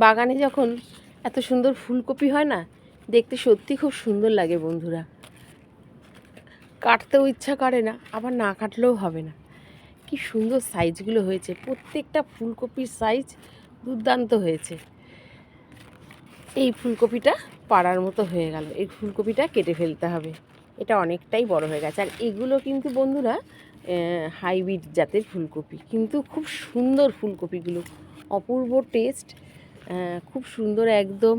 বাগানে যখন এত সুন্দর ফুলকপি হয় না, দেখতে সত্যি খুব সুন্দর লাগে বন্ধুরা। কাটতেও ইচ্ছা করে না, আবার না কাটলেও হবে না। কি সুন্দর সাইজগুলো হয়েছে, প্রত্যেকটা ফুলকপির সাইজ দুর্দান্ত হয়েছে। এই ফুলকপিটা পাড়ার মতো হয়ে গেল, এই ফুলকপিটা কেটে ফেলতে হবে। এটা অনেকটাই বড় হয়ে গেছে, আর এগুলো কিন্তু বন্ধুরা হাইব্রিড জাতের ফুলকপি, কিন্তু খুব সুন্দর ফুলকপিগুলো, অপূর্ব টেস্ট। খুব সুন্দর একদম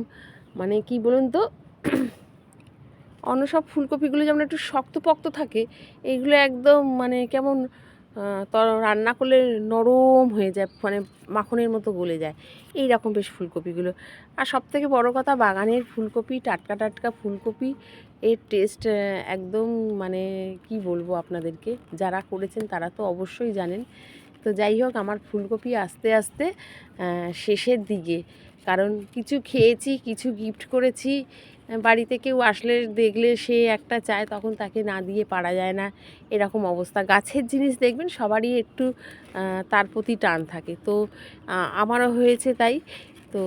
মানে কি বলুন তো, অন্য সব ফুলকপিগুলো যেমন একটু শক্তপোক্ত থাকে এইগুলো একদম মানে কেমন রান্না করলে নরম হয়ে যায় মানে মাখনের মতো গলে যায়। এই রকম বেশ ফুলকপিগুলো। আর সব থেকে বড়ো কথা, বাগানের ফুলকপি, টাটকা টাটকা ফুলকপি, এর টেস্ট একদম মানে কি বলব আপনাদেরকে, যারা করেছেন তারা তো অবশ্যই জানেন। তো যাই হোক, আমার ফুলকপি আস্তে আস্তে শেষের দিকে। কারণ কিছু খেয়েছি, কিছু গিফট করেছি। বাড়িতে কেউ আসলে দেখলে সে একটা চায়, তখন তাকে না দিয়ে পারা যায় না। এরকম অবস্থা। গাছের জিনিস দেখবেন, সবারই একটু তার প্রতি টান থাকে। তো আমারও হয়েছে তাই। তো,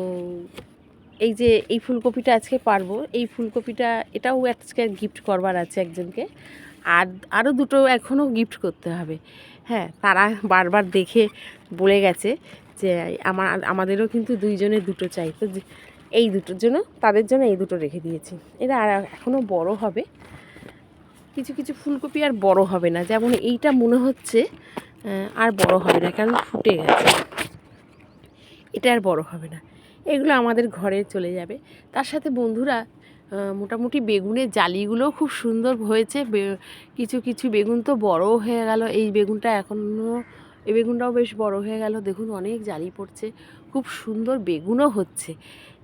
এই যে, এই ফুলকপিটা আজকে পারব। এই ফুলকপিটা, এটাও আজকে গিফট করবার আছে একজনকে। আর, আরও দুটো এখনও গিফট করতে হবে। হ্যাঁ তারা বারবার দেখে বলে গেছে যে আমার, আমাদেরও কিন্তু দুইজনে দুটো চাই। তো এই দুটোর জন্য, তাদের জন্য এই দুটো রেখে দিয়েছি। এরা আর এখনও বড় হবে। কিছু কিছু ফুলকপি আর বড় হবে না। যেমন এইটা মনে হচ্ছে আর বড় হবে না, কারণ ফুটে গেছে। এটা আর বড় হবে না। এগুলো আমাদের ঘরে চলে যাবে। তার সাথে বন্ধুরা মোটামুটি বেগুনের জালিগুলোও খুব সুন্দর হয়েছে। কিছু কিছু বেগুন তো বড়ও হয়ে গেল। এই বেগুনটা এখনও এই বেগুনটাও বেশ বড় হয়ে গেল। দেখুন, অনেক জালি পড়ছে। খুব সুন্দর বেগুনও হচ্ছে।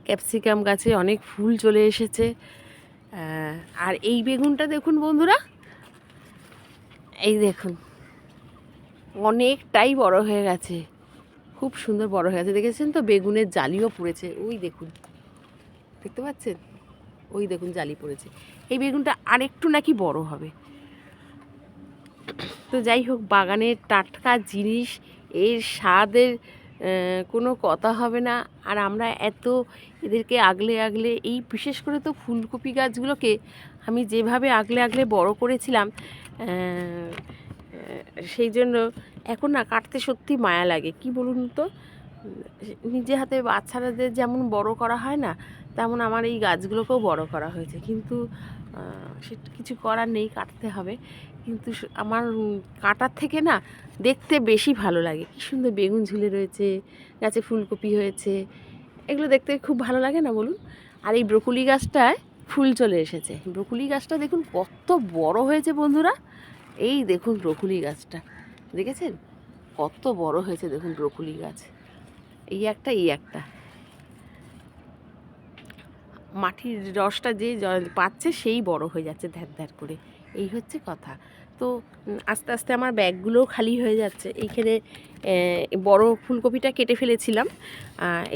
ক্যাপসিকাম গাছে অনেক ফুল চলে এসেছে। আর এই বেগুনটা দেখুন বন্ধুরা, এই দেখুন, অনেকটাই বড় হয়ে গেছে। খুব সুন্দর বড় হয়ে গেছে। দেখেছেন তো? বেগুনের জালিও পড়েছে। ওই দেখুন, দেখতে পাচ্ছেন? ওই দেখুন জালি পড়েছে। এই বেগুনটা আরেকটু নাকি বড় হবে। তো যাই হোক বাগানের টাটকা জিনিস, এর স্বাদের কোনো কথা হবে না। আর আমরা এত এদেরকে আগলে আগলে, এই বিশেষ করে তো ফুলকপি গাছগুলোকে আমি যেভাবে আগলে আগলে বড় করেছিলাম সেই জন্য এখন না কাটতে সত্যি মায়া লাগে। কি বলুন তো? নিজে হাতে বাচ্চাদের যেমন বড় করা হয় না তেমন আমার এই গাছগুলোকেও বড় করা হয়েছে। কিন্তু সে কিছু করার নেই, কাটতে হবে। কিন্তু আমার কাটার থেকে না দেখতে বেশি ভালো লাগে। কী সুন্দর বেগুন ঝুলে রয়েছে, গাছে ফুলকপি হয়েছে। এগুলো দেখতে খুব ভালো লাগে না বলুন? আর এই ব্রকুলি গাছটায় ফুল চলে এসেছে। ব্রকুলি গাছটা দেখুন কত বড় হয়েছে বন্ধুরা। এই দেখুন ব্রকুলি গাছটা। দেখেছেন? কত বড় হয়েছে দেখুন ব্রকুলি গাছ। এই একটা এই একটা। মাটির রসটা যে পাচ্ছে সেই বড় হয়ে যাচ্ছে ধ্যার ধ্যার করে। এই হচ্ছে কথা। তো আস্তে আস্তে আমার ব্যাগগুলোও খালি হয়ে যাচ্ছে। এইখানে বড় ফুলকপিটা কেটে ফেলেছিলাম।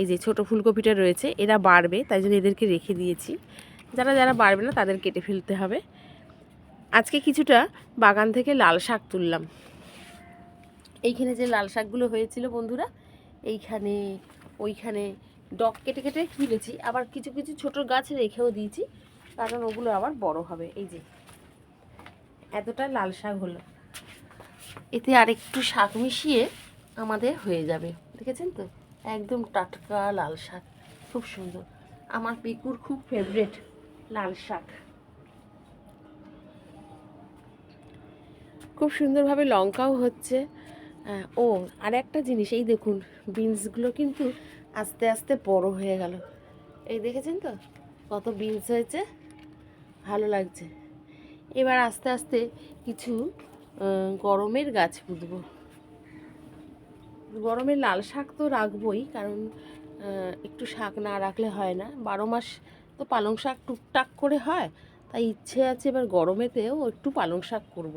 এই যে ছোট ফুলকপিটা রয়েছে, এরা বাড়বে, তাই জন্য এদেরকে রেখে দিয়েছি। যারা যারা বাড়বে না, তাদের কেটে ফেলতে হবে। আজকে কিছুটা বাগান থেকে লাল শাক তুললাম। এইখানে যে লাল শাকগুলো হয়েছিল বন্ধুরা, এইখানে, ওইখানে ডগ কেটে কেটে তুলেছি আবার কিছু কিছু ছোট গাছ রেখেও দিয়েছি, কারণ ওগুলো আবার বড় হবে। এই যে, এতটা লাল শাক হলো। এতে আর একটু শাক মিশিয়ে আমাদের হয়ে যাবে। দেখেছেন তো? একদম টাটকা লাল শাক। খুব সুন্দর। আমার পিকুর খুব ফেভারেট লাল শাক। খুব সুন্দরভাবে লঙ্কাও হচ্ছে। ও আর একটা জিনিস, এই দেখুন বিনসগুলো কিন্তু আস্তে আস্তে বড় হয়ে গেল। এই দেখেছেন তো? কত বিনস হয়েছে। ভালো লাগছে। এবার আস্তে আস্তে কিছু গরমের গাছ পুঁতব গরমের লাল শাক তো রাখবই, কারণ একটু শাক না রাখলে হয় না। বারো মাস তো পালং শাক টুকটাক করে হয়, তাই ইচ্ছে আছে এবার গরমেতেও একটু পালং শাক করব।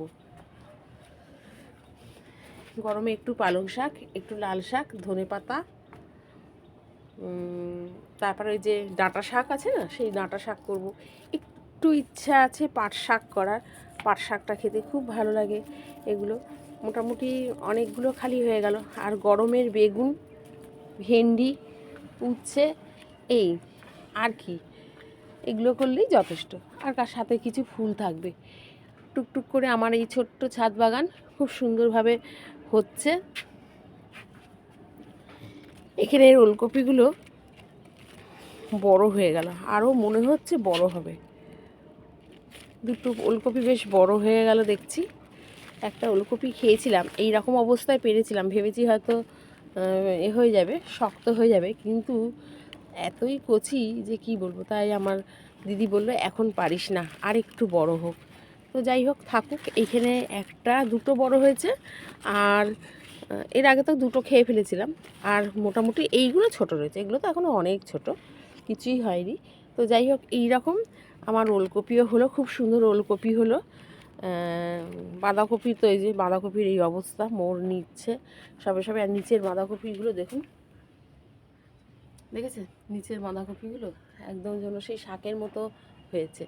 গরমে একটু পালং শাক, একটু লাল শাক ধনে পাতা তারপরে ওই যে ডাঁটা শাক আছে না, সেই ডাঁটা শাক করব। একটু ইচ্ছা আছে পাট শাক করার। পাট শাকটা খেতে খুব ভালো লাগে এগুলো। মোটামুটি অনেকগুলো খালি হয়ে গেল। আর গরমের বেগুন, ভেন্ডি, উচ্ছে, এই আর কি। এগুলো করলেই যথেষ্ট। আর কার সাথে কিছু ফুল থাকবে। টুকটুক করে আমার এই ছোট্ট ছাদ বাগান খুব সুন্দরভাবে হচ্ছে। এখানে এর ওলকপিগুলো বড় হয়ে গেল। আরও মনে হচ্ছে বড় হবে। দুটো ওলকপি বেশ বড় হয়ে গেল দেখছি। একটা ওলকপি খেয়েছিলাম এই রকম অবস্থায় পেরেছিলাম। ভেবেছি হয়তো এ হয়ে যাবে, শক্ত হয়ে যাবে, কিন্তু এতই কচি যে কি বলব, তাই আমার দিদি বলল, এখন পারিস না, আর একটু বড় হোক। তো যাই হোক, থাকুক, এখানে একটা, দুটো বড় হয়েছে, আর এর আগে তো দুটো খেয়ে ফেলেছিলাম। আর মোটামুটি এইগুলো ছোট রয়েছে। এগুলো তো এখনও অনেক ছোট। কিছুই হয়নি। তো যাই হোক এই রকম আমার ওলকপিও হলো, খুব সুন্দর ওলকপি হলো। বাঁধাকপি তো এই যে বাঁধাকপির এই অবস্থা মোর নিচ্ছে সবে সবে। আর নিচের বাঁধাকপিগুলো দেখুন। দেখেছেন? নিচের বাঁধাকপিগুলো একদম যেন সেই শাকের মতো হয়েছে।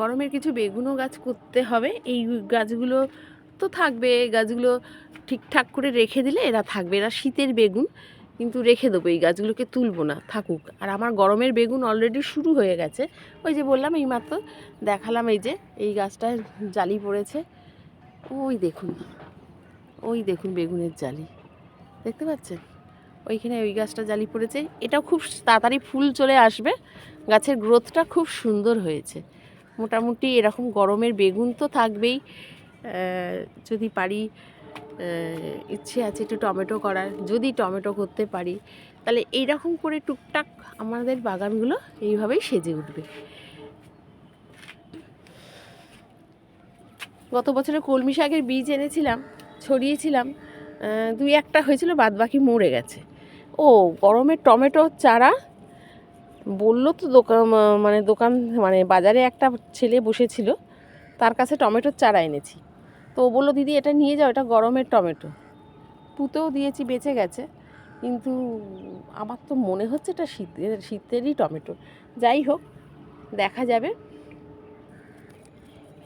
গরমের কিছু বেগুনও গাছ করতে হবে। এই গাছগুলো তো থাকবে গাছগুলো ঠিকঠাক করে রেখে দিলে এরা থাকবে। এরা শীতের বেগুন, কিন্তু রেখে দেবো, এই গাছগুলোকে তুলবো না, থাকুক। আর আমার গরমের বেগুন অলরেডি শুরু হয়ে গেছে। ওই যে বললাম এই মাত্র, দেখালাম এই যে, এই গাছটায় জালি পড়েছে। ওই দেখুন ওই দেখুন বেগুনের জালি। দেখতে পাচ্ছেন? ওইখানে ওই গাছটা জালি পড়েছে। এটাও খুব তাড়াতাড়ি ফুল চলে আসবে। গাছের গ্রোথটা খুব সুন্দর হয়েছে। মোটামুটি এরকম গরমের বেগুন তো থাকবেই। যদি পারি ইচ্ছে আছে একটু টমেটো করার। যদি টমেটো করতে পারি, তাহলে এইরকম করে টুকটাক আমাদের বাগানগুলো এইভাবেই সেজে উঠবে। গত বছরে কলমি শাকের বীজ এনেছিলাম, ছড়িয়েছিলাম দুই একটা হয়েছিল, বাদবাকি মরে গেছে। ও গরমের টমেটো চারা বলল তো দোকান মানে দোকান মানে বাজারে একটা ছেলে বসেছিল, তার কাছে টমেটোর চারা এনেছি। তো ও বলল, দিদি, এটা নিয়ে যাও, এটা গরমের টমেটো। পুঁতেও দিয়েছি, বেঁচে গেছে, কিন্তু আমার তো মনে হচ্ছে এটা শীতের, শীতেরই টমেটো। যাই হোক, দেখা যাবে।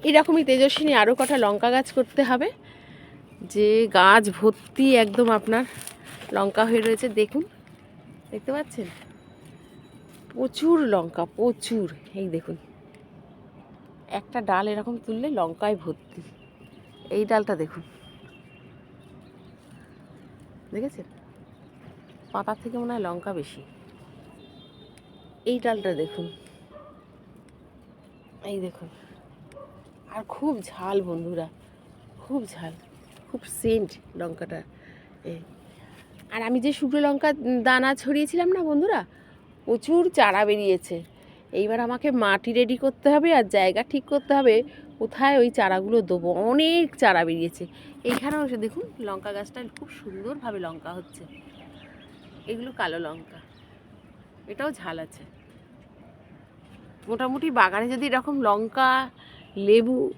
এরকমই তেজস্বিনী আরও কটা লঙ্কা গাছ করতে হবে। যে গাছ ভর্তি একদম আপনার লঙ্কা হয়ে রয়েছে, দেখুন। দেখতে পাচ্ছেন? প্রচুর লঙ্কা, প্রচুর। এই দেখুন। একটা ডাল এরকম তুললে লঙ্কায় ভর্তি। এই ডালটা দেখুন। দেখেছেন? পাতা থেকে মনে হয় লঙ্কা বেশি। এই ডালটা দেখুন। এই দেখুন। আর খুব ঝাল বন্ধুরা। খুব ঝাল। খুব সেন্ট লঙ্কাটা। আর আমি যে শুকনো লঙ্কা দানা ছড়িয়েছিলাম না বন্ধুরা? প্রচুর চারা বেরিয়েছে। এইবার আমাকে মাটি রেডি করতে হবে আর জায়গা ঠিক করতে হবে। কোথায় ওই চারাগুলো দেবো? অনেক চারা বেরিয়েছে। এইখানেও এসে দেখুন, লঙ্কা গাছটা খুব সুন্দরভাবে লঙ্কা হচ্ছে। এগুলো কালো লঙ্কা। এটাও ঝাল আছে। মোটামুটি বাগানে যদি এরকম লঙ্কা, লেবু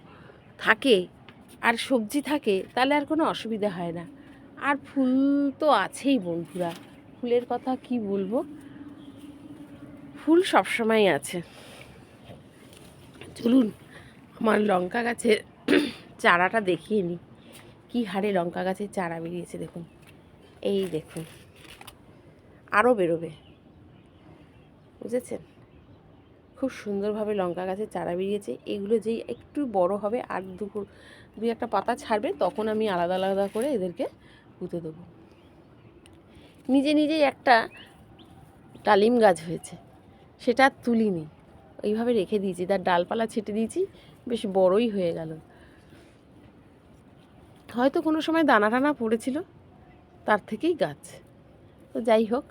থাকে আর সবজি থাকে, তাহলে আর কোনো অসুবিধা হয় না। আর ফুল তো আছেই বন্ধুরা। ফুলের কথা কি বলব? ফুল সবসময় আছে। চলুন, আমার লঙ্কা গাছের চারাটা দেখিয়ে নিই। কী হারে লঙ্কা গাছের চারা বেরিয়েছে দেখুন। এই দেখুন আরও বেরোবে। বুঝেছেন? খুব সুন্দরভাবে লঙ্কা গাছের চারা বেরিয়েছে। এগুলো যেই একটু বড় হবে, আর দুপুর দুই একটা পাতা ছাড়বে, তখন আমি আলাদা আলাদা করে এদেরকে পুঁতে দেবো। নিজে নিজেই একটা ডালিম গাছ হয়েছে। সেটা আর তুলিনি। ওইভাবে রেখে দিয়েছি। তার ডালপালা ছেটে দিয়েছি, বেশ বড়ই হয়ে গেল। হয়তো কোনো সময় দানা টানা পড়েছিল, তার থেকেই গাছ। তো যাই হোক,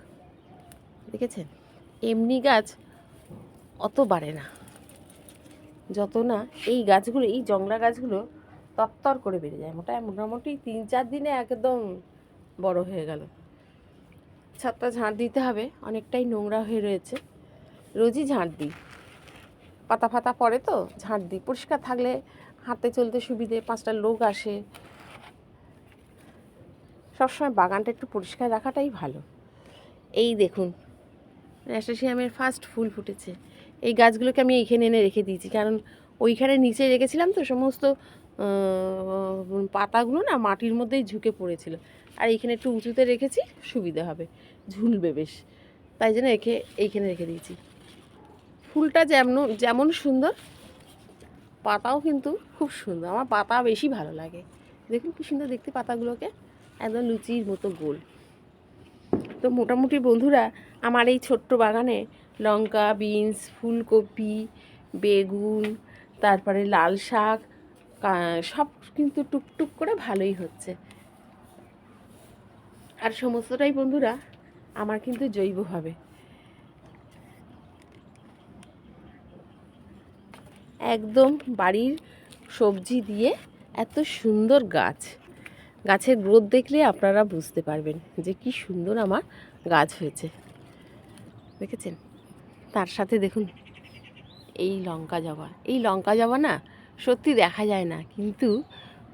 দেখেছেন? এমনি গাছ অত বাড়ে না। যত না এই গাছগুলো, এই জংলা গাছগুলো তত্তর করে বেড়ে যায়। মোটা, মোটামুটি তিন চার দিনে একদম বড় হয়ে গেল। ছাদটা ঝাঁট দিতে হবে। অনেকটাই নোংরা হয়ে রয়েছে। রোজই ঝাঁট দিই। পাতা ফাতা পড়ে তো, ঝাঁট দিই। পরিষ্কার থাকলে হাঁটতে চলতে সুবিধে, পাঁচটা লোক আসে। সবসময় বাগানটা একটু পরিষ্কার রাখাটাই ভালো। এই দেখুন ন্যাস্টাসিয়ামের ফার্স্ট ফুল ফুটেছে। এই গাছগুলোকে আমি এইখানে এনে রেখে দিয়েছি, কারণ ওইখানে নিচে রেখেছিলাম তো, সমস্ত পাতাগুলো না মাটির মধ্যেই ঝুঁকে পড়েছিল। আর এইখানে একটু উঁচুতে রেখেছি, সুবিধা হবে। ঝুলবে বেশ। তাই জন্য একে, এইখানে রেখে দিয়েছি। ফুলটা যেমন যেমন সুন্দর, পাতাও কিন্তু খুব সুন্দর। আমার পাতা বেশি ভালো লাগে। দেখুন কি সুন্দর দেখতে পাতাগুলোকে, একদম লুচির মতো গোল। তো মোটামুটি বন্ধুরা, আমার এই ছোট্ট বাগানে লঙ্কা, বিনস, ফুলকপি, বেগুন, তারপরে লাল শাক সব কিন্তু টুকটুক করে ভালোই হচ্ছে। আর সমস্তটাই বন্ধুরা, আমার কিন্তু জৈবভাবে একদম বাড়ির সবজি দিয়ে এত সুন্দর গাছ। গাছের গ্রোথ দেখলে আপনারা বুঝতে পারবেন যে কি সুন্দর আমার গাছ হয়েছে। দেখেছেন? তার সাথে দেখুন, এই লঙ্কা জবা। এই লঙ্কা জবা না সত্যি দেখা যায় না, কিন্তু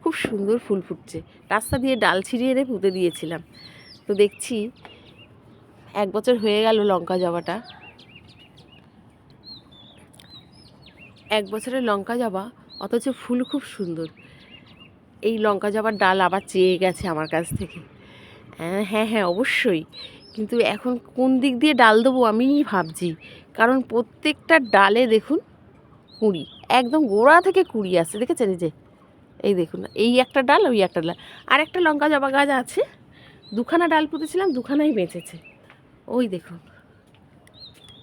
খুব সুন্দর ফুল ফুটছে। রাস্তা দিয়ে ডাল ছিঁড়িয়ে এনে পুঁতে দিয়েছিলাম। তো দেখছি, এক বছর হয়ে গেল লঙ্কা জবাটা। এক বছরের লঙ্কা জবা, অথচ ফুল খুব সুন্দর। এই লঙ্কা জবার ডাল আবার চেয়ে গেছে আমার কাছ থেকে। হ্যাঁ হ্যাঁ হ্যাঁ অবশ্যই। কিন্তু এখন কোন দিক দিয়ে ডাল দেবো আমিই ভাবছি। কারণ প্রত্যেকটা ডালে দেখুন কুঁড়ি, একদম গোড়া থেকে কুঁড়ি আসছে, দেখেছেন যে? এই দেখুন, এই একটা ডাল, ওই একটা ডাল। আর একটা লঙ্কা জবা গাছ আছে, দুখানা ডাল পুঁতেছিলাম, দুখানাই বেঁচেছে। ওই দেখুন।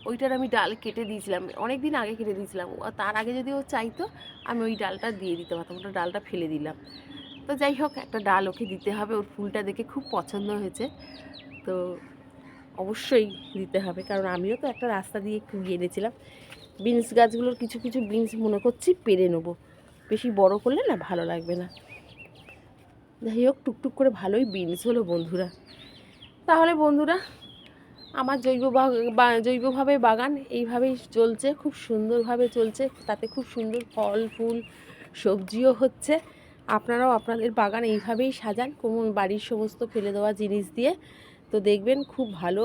ওইটার আমি ডাল কেটে দিয়েছিলাম অনেক দিন আগে কেটে দিয়েছিলাম। তার আগে যদি ও চাইতো, আমি ওই ডালটা দিয়ে দিতে পারতাম ওটা ডালটা ফেলে দিলাম। তো যাই হোক, একটা ডাল ওকে দিতে হবে, ওর ফুলটা দেখে খুব পছন্দ হয়েছে। তো অবশ্যই দিতে হবে, কারণ আমিও তো একটা রাস্তা দিয়ে কুড়িয়ে এনেছিলাম। বিনস গাছগুলোর কিছু কিছু বিনস মনে করছি পেরে নেব। বেশি বড় করলে না ভালো লাগবে না। যাই হোক, টুকটুক করে ভালোই বিনস হলো বন্ধুরা। তাহলে বন্ধুরা আমার জৈব জৈবভাবে বাগান এইভাবেই চলছে, খুব সুন্দরভাবে চলছে। তাতে খুব সুন্দর ফল, ফুল, সবজিও হচ্ছে। আপনারাও আপনাদের বাগান এইভাবেই সাজান, কোনো বাড়ির সমস্ত ফেলে দেওয়া জিনিস দিয়ে। তো দেখবেন খুব ভালো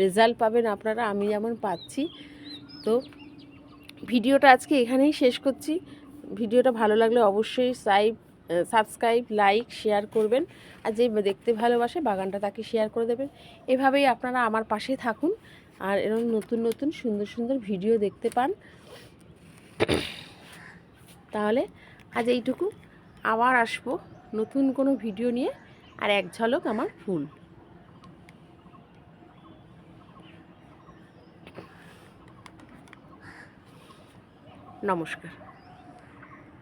রেজাল্ট পাবেন আপনারা, আমি যেমন পাচ্ছি। তো ভিডিওটা আজকে এখানেই শেষ করছি। ভিডিওটা ভালো লাগলে অবশ্যই সাইব সাবস্ক্রাইব লাইক শেয়ার করবেন। আর যে দেখতে ভালোবাসে বাগানটা তাকে শেয়ার করে দেবেন। এভাবেই আপনারা আমার পাশে থাকুন আর এরকম নতুন নতুন, সুন্দর সুন্দর ভিডিও দেখতে পান। তাহলে আজ এইটুকু। আবার আসব নতুন কোনো ভিডিও নিয়ে আর এক ঝলক আমার ফুল। নমস্কার।